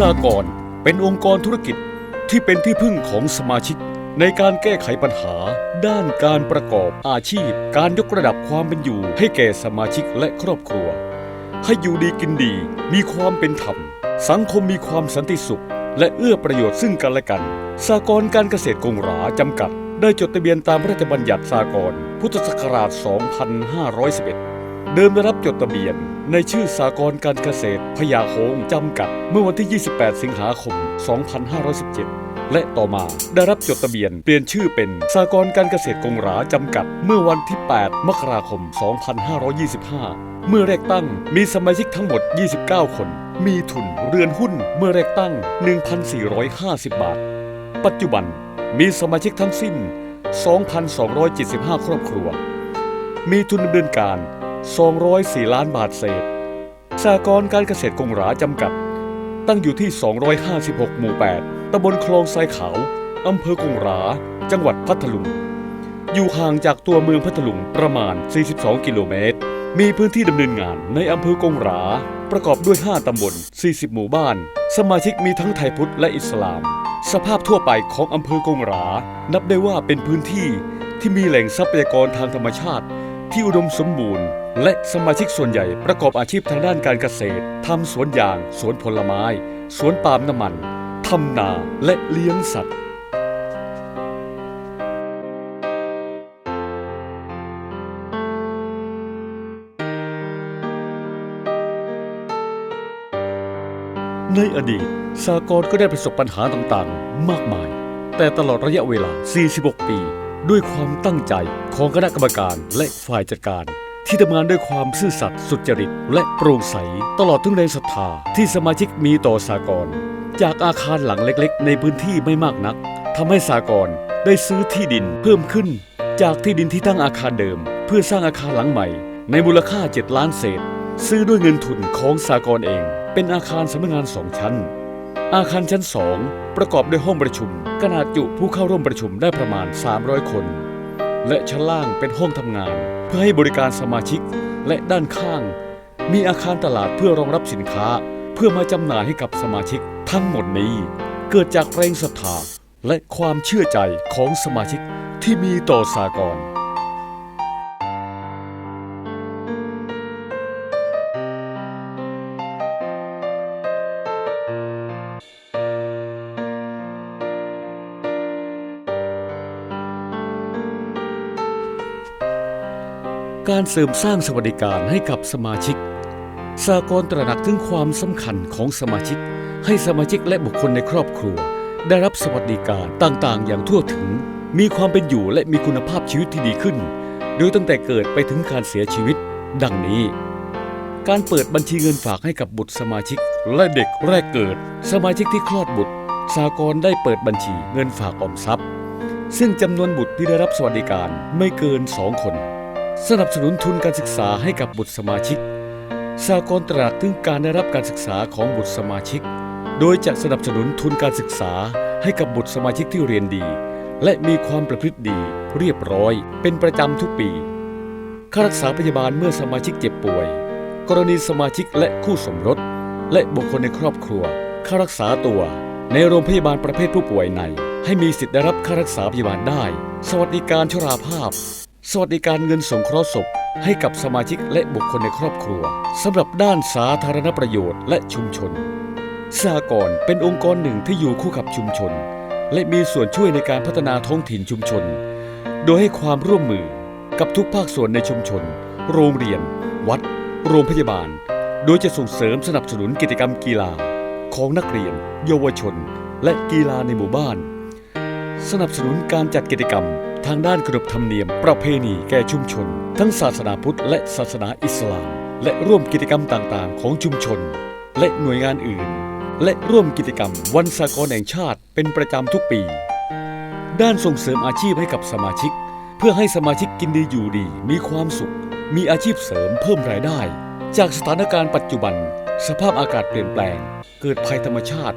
สากลเป็นองค์กรธุรกิจที่เป็นที่พึ่งของสมาชิก ในการแก้ไขปัญหา ด้านการประกอบอาชีพ การยกระดับความเป็นอยู่ ให้แก่สมาชิกและครอบครัว ให้อยู่ดีกินดี มีความเป็นธรรม สังคมมีความสันติสุข และเอื้อประโยชน์ซึ่งกันและกันสากลการเกษตรกงหราจำกัด ได้จดทะเบียนตามพระราชบัญญัติสากลพุทธศักราช 2511 เดิมได้รับจดทะเบียน ในชื่อสากลการเกษตรพยาโฮงจำกัด เมื่อวันที่ 28 สิงหาคม 2517 และต่อมาได้รับจดทะเบียนเปลี่ยนชื่อเป็นสากลการเกษตรกงหราจำกัด เมื่อวันที่ 8 มกราคม 2525 เมื่อแรกตั้งมีสมาชิกทั้งหมด 29 คน มีทุนเรือนหุ้นเมื่อแรกตั้ง 1,450 บาท ปัจจุบันมีสมาชิกทั้งสิ้น 2,275 ครอบครัว มีทุนดำเนินการ 204 ล้านบาทเศษสากลการเกษตรกงหราจำกัด ตั้งอยู่ที่ 256 หมู่ 8ตำบลคลองทรายขาวอำเภอกงหรา จังหวัดพัทลุง อยู่ห่างจากตัวเมืองพัทลุงประมาณ 42 กิโลเมตร มีพื้นที่ดำเนินงานในอำเภอกงหรา ประกอบด้วย 5 ตำบล 40 หมู่บ้าน สมาชิกมีทั้งไทยพุทธและอิสลาม สภาพทั่วไปของอำเภอกงหรา นับได้ว่าเป็นพื้นที่ที่มีแหล่งทรัพยากรทางธรรมชาติที่อุดมสมบูรณ์ และสมาชิกส่วนใหญ่ประกอบอาชีพทางด้านการเกษตรทำสวนยาง สวนผลไม้ สวนปาล์มน้ำมันทำนาและเลี้ยงสัตว์ ในอดีตสากลก็ได้ประสบปัญหาต่างๆ มากมาย แต่ตลอดระยะเวลา 46 ปี ด้วยความตั้งใจของคณะกรรมการและฝ่ายจัดการ ที่ทำงานด้วยความซื่อสัตย์สุจริต และโปร่งใส ตลอดทั้งแรงศรัทธาที่สมาชิกมีต่อสากลจากอาคารหลังเล็กๆ ในพื้นที่ไม่มากนักทำให้สากลได้ซื้อที่ดินเพิ่มขึ้น จากที่ดินที่ตั้งอาคารเดิม เพื่อสร้างอาคารหลังใหม่ ในมูลค่า 7 ล้านเศษ ซื้อด้วยเงินทุนของสากลเอง เป็นอาคารสำนักงานสองชั้น อาคารชั้น2ประกอบด้วยห้องประชุมขนาดจุผู้เข้าร่วมประชุมได้ประมาณ 300 คน และชั้นล่างเป็นห้องทำงาน พื่อให้บริการสมาชิกและด้านข้าง มีอาคารตลาดเพื่อรองรับสินค้า เพื่อมาจำหน่ายให้กับสมาชิกทั้งหมดนี้ เกิดจากแรงศรัทธาและความเชื่อใจของสมาชิกที่มีต่อสากล การเสริมสร้างสวัสดิการให้กับสมาชิกสากลตระหนักถึงความสำคัญของสมาชิก ให้สมาชิกและบุคคลในครอบครัว ได้รับสวัสดิการต่างๆ อย่างทั่วถึง มีความเป็นอยู่และมีคุณภาพชีวิตที่ดีขึ้น โดยตั้งแต่เกิดไปถึงการเสียชีวิต ดังนี้ การเปิดบัญชีเงินฝากให้กับบุตรสมาชิก และเด็กแรกเกิด สมาชิกที่คลอดบุตร สากลได้เปิดบัญชีเงินฝากออมทรัพย์ ซึ่งจำนวนบุตรที่ได้รับสวัสดิการไม่เกิน2คน สนับสนุนทุนการศึกษาให้กับบุตรสมาชิกสากลตระหนักถึงการได้รับการศึกษาของบุตรสมาชิก โดยจะสนับสนุนทุนการศึกษาให้กับบุตรสมาชิกที่เรียนดี และมีความประพฤติดี เรียบร้อย เป็นประจำทุกปีค่ารักษาพยาบาลเมื่อสมาชิกเจ็บป่วย กรณีสมาชิกและคู่สมรส และบุคคลในครอบครัวค่ารักษาตัว ในโรงพยาบาลประเภทผู้ป่วยใน ให้มีสิทธิ์ได้รับค่ารักษาพยาบาลได้ สวัสดิการชราภาพ สวัสดิการเงินสงเคราะห์ศพให้กับสมาชิกและบุคคลในครอบครัวสำหรับด้านสาธารณประโยชน์และชุมชนสหกรณ์เป็นองค์กรหนึ่งที่อยู่คู่กับชุมชน และมีส่วนช่วยในการพัฒนาท้องถิ่นชุมชน โดยให้ความร่วมมือกับทุกภาคส่วนในชุมชน โรงเรียน วัด โรงพยาบาล โดยจะส่งเสริมสนับสนุนกิจกรรมกีฬา ของนักเรียน เยาวชน และกีฬาในหมู่บ้าน สนับสนุนการจัดกิจกรรม ทางด้านขนบธรรมเนียม ประเพณีแก่ชุมชน ทั้งศาสนาพุทธและศาสนาอิสลาม และร่วมกิจกรรมต่างๆ ของชุมชน และหน่วยงานอื่น และร่วมกิจกรรมวันสากลแห่งชาติเป็นประจำทุกปี ด้านส่งเสริมอาชีพให้กับสมาชิก เพื่อให้สมาชิกกินดีอยู่ดี มีความสุข มีอาชีพเสริมเพิ่มรายได้ จากสถานการณ์ปัจจุบัน สภาพอากาศเปลี่ยนแปลง เกิดภัยธรรมชาติ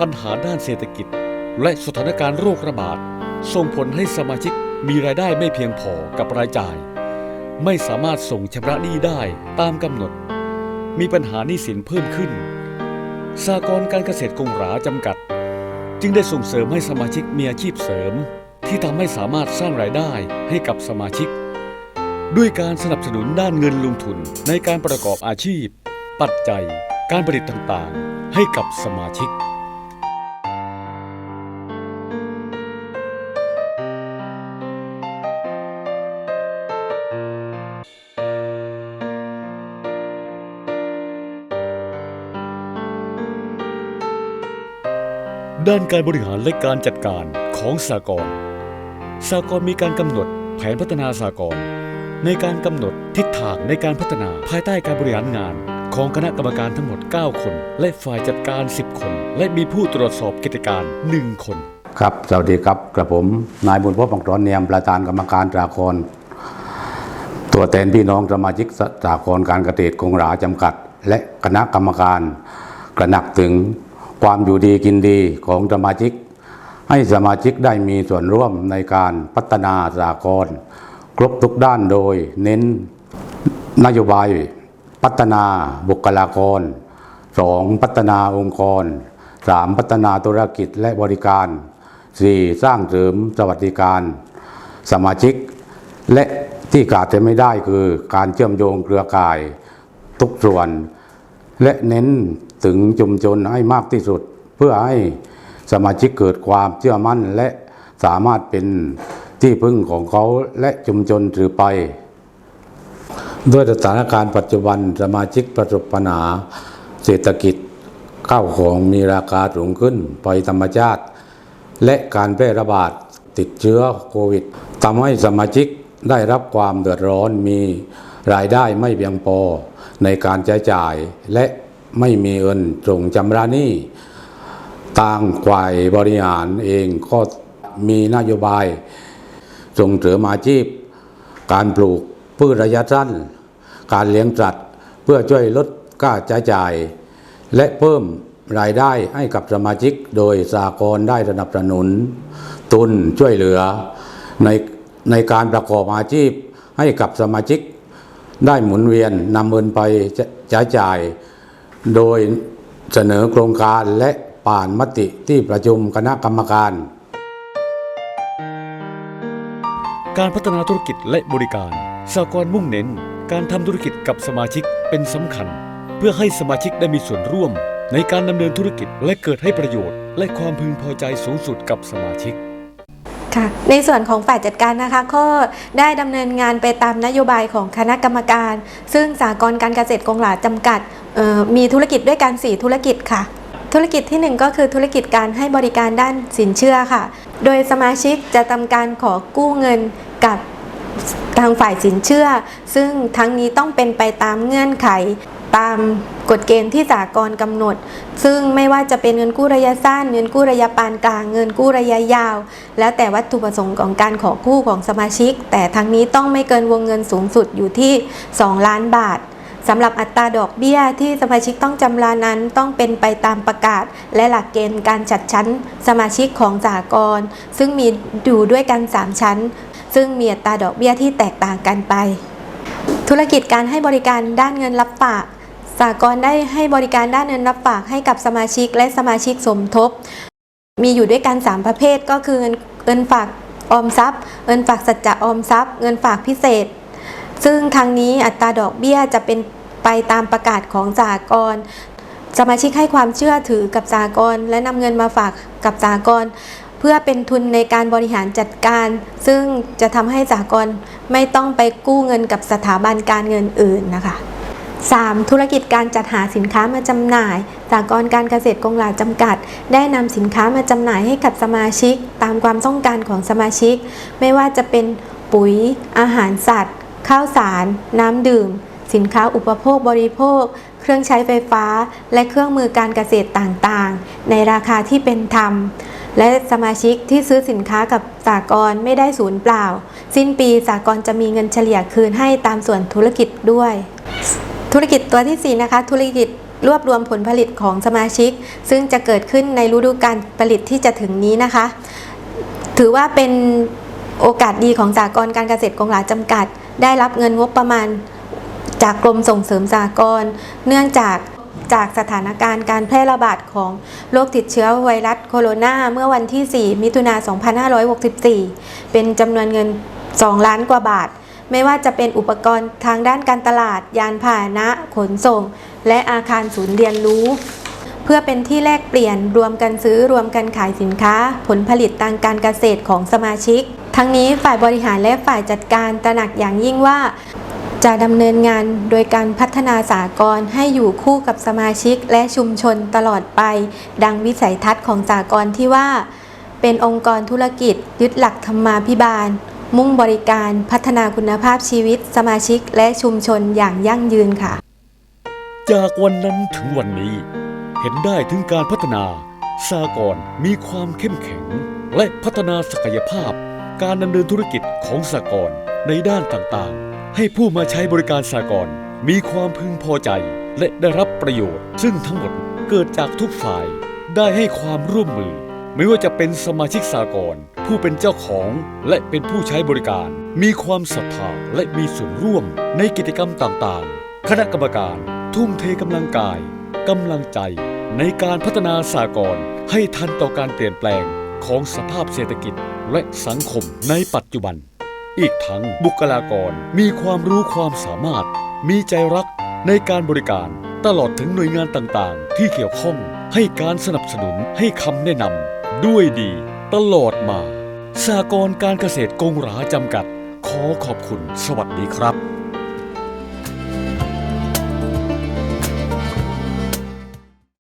ปัญหาด้านเศรษฐกิจ และสถานการณ์โรคระบาด ส่งผลให้สมาชิกมีรายได้ไม่เพียงพอกับรายจ่าย ไม่สามารถส่งชำระหนี้ได้ตามกำหนด มีปัญหาหนี้สินเพิ่มขึ้นสหกรการเกษตรกงหราจำกัด จึงได้ส่งเสริมให้สมาชิกมีอาชีพเสริม ที่ทำให้สามารถสร้างรายได้ให้กับสมาชิก ด้วยการสนับสนุนด้านเงินลงทุนในการประกอบอาชีพ ปัจจัย การผลิตต่างๆ ให้กับสมาชิก ด้านการบริหารและการจัดการของสากลสากลมีการกำหนดแผนพัฒนาสากลในการกำหนดทิศทางในการพัฒนาภายใต้การบริหารงานของคณะกรรมการทั้งหมด 9 คน และฝ่ายจัดการ 10 คน และมีผู้ตรวจสอบกิจการ 1 คน ครับ สวัสดีครับกระผม นายบุญพบบังตรอนเนียมประธานกรรมการตรากรตัวแทนพี่น้องสมาชิกตรากรการเกษตรคงหราจำกัด และคณะกรรมการกระหนักถึง ความอยู่ดีกินดีของสมาชิก ให้สมาชิกได้มีส่วนร่วมในการพัฒนาสากรครบทุกด้านโดยเน้นนโยบาย พัฒนาบุคลากร 2. พัฒนาองค์กร 3. พัฒนาธุรกิจและบริการ 4. สร้างเสริมสวัสดิการ สมาชิก และที่ขาดจะไม่ได้คือการเชื่อมโยงเครือข่ายทุกส่วน และเน้น ถึงชุมชนให้มากที่สุด เพื่อให้สมาชิกเกิดความเชื่อมั่นและสามารถเป็นที่พึ่งของเขาและชุมชนถือไป ด้วยสถานการณ์ปัจจุบันสมาชิกประสบปัญหาเศรษฐกิจข้าวของมีราคาสูงขึ้นไปธรรมชาติ และการแพร่ระบาดติดเชื้อโควิดทำให้สมาชิกได้รับความเดือดร้อนมีรายได้ไม่เพียงพอในการใช้จ่ายและ ไม่มีเงินส่งชำระหนี้ทางฝ่ายบริหารเองก็มีนโยบายส่งเสริมอาชีพ การปลูกพืชระยะสั้น การเลี้ยงสัตว์เพื่อช่วยลดค่าใช้จ่าย และเพิ่มรายได้ให้กับสมาชิกโดยสากลได้สนับสนุน ทุนช่วยเหลือในในการประกอบอาชีพให้กับสมาชิกได้หมุนเวียนนำเงินไปใช้จ่าย โดยเสนอโครงการและผ่านมติที่ประชุมคณะกรรมการ การพัฒนาธุรกิจและบริการสากลมุ่งเน้น การทำธุรกิจกับสมาชิกเป็นสำคัญ เพื่อให้สมาชิกได้มีส่วนร่วม ในการดำเนินธุรกิจและเกิดให้ประโยชน์ และความพึงพอใจสูงสุดกับสมาชิกค่ะในส่วนของฝ่ายจัดการนะคะก็ได้ดำเนินงานไปตามนโยบายของคณะกรรมการ ซึ่งสากลการเกษตรกงหลาจำกัดเอ่อ มีธุรกิจด้วยกัน 4 ธุรกิจค่ะ ธุรกิจทีหนึ่1 ก็คือธุรกิจการให้บริการด้านสินเชื่อค่ะ โดยสมาชิกจะทำการขอกู้เงินกับทางฝ่ายสินเชื่อ ซึ่งทั้งนี้ต้องเป็นไปตามเงื่อนไขตามกฎเกณฑ์ที่สากลกำหนด ซึ่งไม่ว่าจะเป็นเงินกู้ระยะสั้น เงินกู้ระยะปานกลาง เงินกู้ระยะยาว แล้วแต่วัตถุประสงค์ของการขอกู้ของสมาชิก แต่ทั้งนี้ต้องไม่เกินวงเงินสูงสุดอยู่ที่ 2 ล้านบาท สำหรับอัตราดอกเบี้ยที่สมาชิกต้องจำระนั้นต้องเป็นไปตามประกาศ และหลักเกณฑ์การจัดชั้นสมาชิกของสากลซึ่งมีอยู่ด้วยกัน 3 ชั้น ซึ่งมีอัตราดอกเบี้ยที่แตกต่างกันไป ธุรกิจการให้บริการด้านเงินรับฝากสากลได้ให้บริการด้านเงินรับฝากให้กับสมาชิกและสมาชิกสมทบ มีอยู่ด้วยกัน 3 ประเภทก็คือเงินเงินฝากออมทรัพย์ เงินฝากสัจจะออมทรัพย์ เงินฝากพิเศษ ซึ่งทางนี้อัตราดอกเบี้ยจะเป็นไปตามประกาศของสากลสมาชิกให้ความเชื่อถือกับสากลและนำเงินมาฝากกับสากลเพื่อเป็นทุนในการบริหารจัดการ ซึ่งจะทำให้สากลไม่ต้องไปกู้เงินกับสถาบันการเงินอื่นนะคะ 3. ธุรกิจการจัดหาสินค้ามาจำหน่ายสากลการเกษตรกงหลาจำกัด ได้นำสินค้ามาจำหน่ายให้กับสมาชิก ตามความต้องการของสมาชิก ไม่ว่าจะเป็นปุ๋ย อาหารสัตว์ ข้าวสาร น้ำดื่ม สินค้าอุปโภคบริโภค เครื่องใช้ไฟฟ้า และเครื่องมือการเกษตรต่างๆ ในราคาที่เป็นธรรม และสมาชิกที่ซื้อสินค้ากับสากลไม่ได้ศูนย์เปล่า สิ้นปีสากลจะมีเงินเฉลี่ยคืนให้ตามส่วนธุรกิจด้วย ธุรกิจตัวที่ 4 นะคะ ธุรกิจรวบรวมผลผลิตของสมาชิก ซึ่งจะเกิดขึ้นในฤดูการผลิตที่จะถึงนี้นะคะ ถือว่าเป็นโอกาสดีของสากลการเกษตรกงหลาจำกัด ได้รับเงินงบประมาณ จากกรมส่งเสริมสากลเนื่องจากจากสถานการณ์การแพร่ระบาดของโรคติดเชื้อไวรัสโคโรนาเมื่อวันที่ 4 มิถุนา2564 เป็นจำนวนเงิน 2 ล้านกว่าบาท ไม่ว่าจะเป็นอุปกรณ์ทางด้านการตลาด ยานพาหนะ ขนส่ง และอาคารศูนย์เรียนรู้ เพื่อเป็นที่แลกเปลี่ยนรวมกันซื้อรวมกันขายสินค้า ผลผลิตทางการเกษตรของสมาชิก ทั้งนี้ฝ่ายบริหารและฝ่ายจัดการตระหนักอย่างยิ่งว่า จะดำเนินงานโดยการพัฒนาสากลให้อยู่คู่กับสมาชิกและชุมชนตลอดไป ดังวิสัยทัศน์ของสากลที่ว่า เป็นองค์กรธุรกิจยึดหลักธรรมาภิบาล มุ่งบริการพัฒนาคุณภาพชีวิต สมาชิกและชุมชนอย่างยั่งยืนค่ะ จากวันนั้นถึงวันนี้ เห็นได้ถึงการพัฒนาสากลมีความเข้มแข็งและพัฒนาศักยภาพ การดำเนินธุรกิจของสากลในด้านต่างๆ ให้ผู้มาใช้บริการสากลมีความพึงพอใจและได้รับประโยชน์ ซึ่งทั้งหมดเกิดจากทุกฝ่ายได้ให้ความร่วมมือ ไม่ว่าจะเป็นสมาชิกสากลผู้เป็นเจ้าของและเป็นผู้ใช้บริการ มีความศรัทธาและมีส่วนร่วมในกิจกรรมต่างๆ คณะกรรมการ ทุ่มเทกำลังกายกำลังใจ ในการพัฒนาสากลให้ทันต่อการเปลี่ยนแปลงของสภาพเศรษฐกิจ และสังคมในปัจจุบัน อีกทั้งบุคลากรมีความรู้ความสามารถ มีใจรักในการบริการตลอดถึงหน่วยงานต่างๆ ที่เกี่ยวข้องให้การสนับสนุนให้คำแนะนำด้วยดีตลอดมาสากรการเกษตรกงหราจำกัด ขอขอบคุณสวัสดีครับ